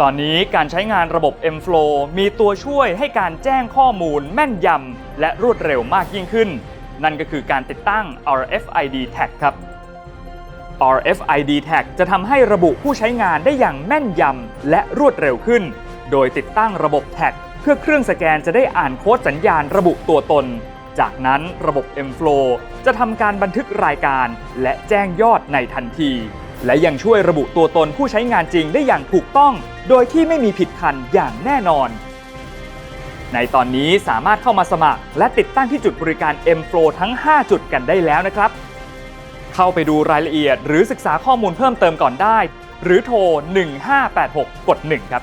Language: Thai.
ตอนนี้การใช้งานระบบ M-Flow มีตัวช่วยให้การแจ้งข้อมูลแม่นยำและรวดเร็วมากยิ่งขึ้น นั่นก็คือการติดตั้ง RFID tag ครับ RFID tag จะทำให้ระบุผู้ใช้งานได้อย่างแม่นยำและรวดเร็วขึ้น โดยติดตั้งระบบ tag เพื่อเครื่องสแกนจะได้อ่านโค้ดสัญญาณระบุตัวตน จากนั้นระบบ M-Flow จะทำการบันทึกรายการ และแจ้งยอดในทันที และยังช่วยระบุตัวตนผู้ใช้งานจริงได้อย่างถูกต้อง โดยที่ไม่มีผิดคันอย่างแน่นอน ในตอนนี้สามารถเข้ามาสมัคร และติดตั้งที่จุดบริการ M-Flow ทั้ง 5 จุดกันได้แล้วนะครับ เข้าไปดูรายละเอียดหรือศึกษาข้อมูลเพิ่มเติมก่อนได้ หรือโทร 1586 กด 1 ครับ